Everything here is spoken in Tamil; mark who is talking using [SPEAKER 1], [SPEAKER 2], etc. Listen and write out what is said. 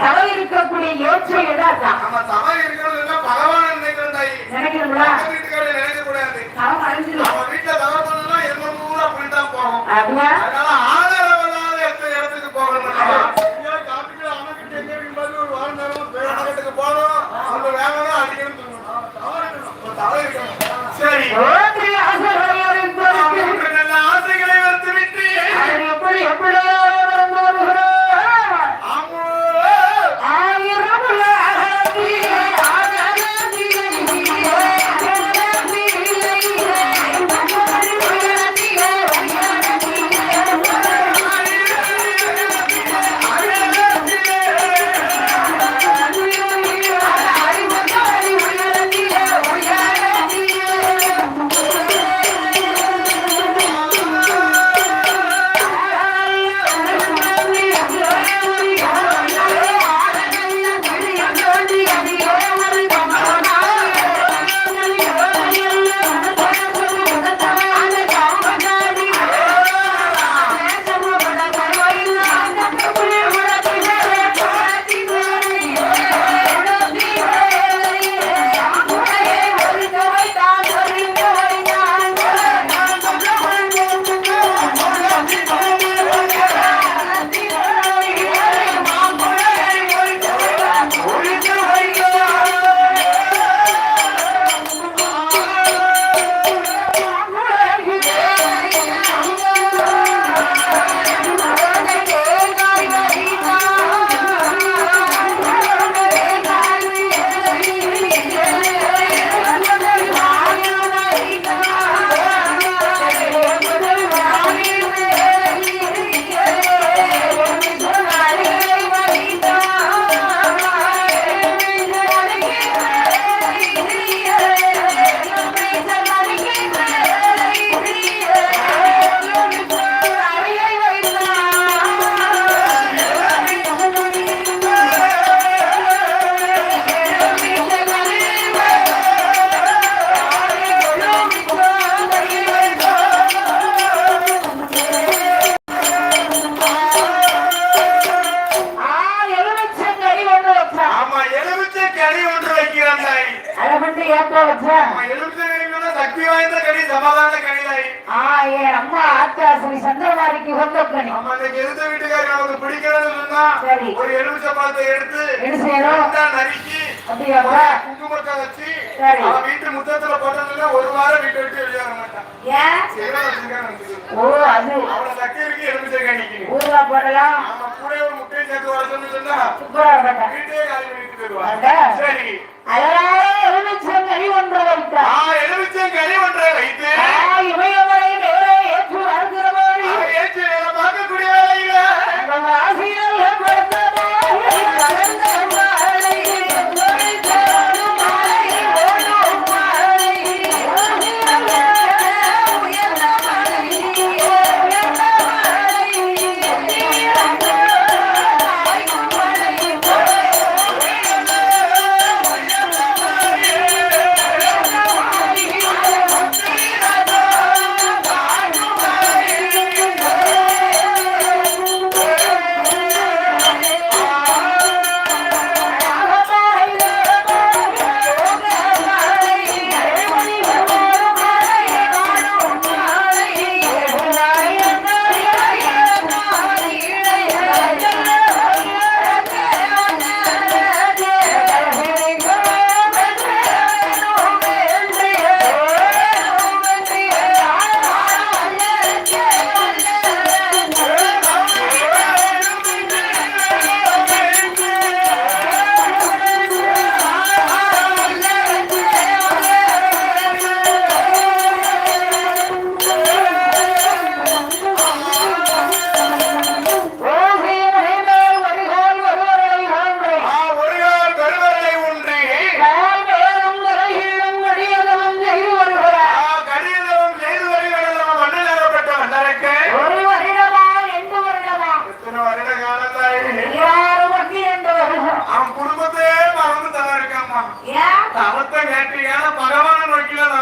[SPEAKER 1] தலை இருக்கக்கூடிய யோசனை இடாதா
[SPEAKER 2] நம்ம தவறு இருக்கிறது பகவான் நினைக்கிறோம் தாயி.
[SPEAKER 1] நினைக்கிறீங்களா
[SPEAKER 2] பக்கத்து வீட்டுக்காரரை நினைக்க கூடாது
[SPEAKER 1] தவம் அழிஞ்சிடும்
[SPEAKER 2] நம்ம வீட்டுல தவறு பண்ணலாம் எல்லாம் பூரா அப்படித்தான் போகும்
[SPEAKER 1] அறிவுறுத்தல் வச்சா.
[SPEAKER 2] எலுமிச்சை கனி வேணா சக்தி வாய்ந்த கனி, சமாதான கனி தாய்.
[SPEAKER 1] ஆ என் அம்மா ஆத்தாசரி சந்திரமாரிக்கு வந்த கணி
[SPEAKER 2] ஆமா, இந்த எதிர்த்த நமக்கு சொன்னா,
[SPEAKER 1] சரி.
[SPEAKER 2] ஒரு எலுமிச்சை பழத்தை எடுத்து
[SPEAKER 1] என்ன செய்யணும்
[SPEAKER 2] நறுக்கி
[SPEAKER 1] அப்படியாப்பா
[SPEAKER 2] குங்குமத்தை வச்சு
[SPEAKER 1] சரி.
[SPEAKER 2] அவன் வீட்டு முத்தத்துல போட்டதுல ஒரு வாரம் வீட்டை விட்டு வெளியே வர மாட்டான்.
[SPEAKER 1] ஏன். ஓ அது.
[SPEAKER 2] அவனை சக்தி இருக்கு எலுமிச்சை கனிக்கு
[SPEAKER 1] ஊர்ல போடலாம்.
[SPEAKER 2] ஆமா வீட்டுக்கு வர
[SPEAKER 1] சொல்லி சொன்னா
[SPEAKER 2] வீட்டே காலி பண்ணிட்டு
[SPEAKER 1] ஒன்றை
[SPEAKER 2] வைத்தான்.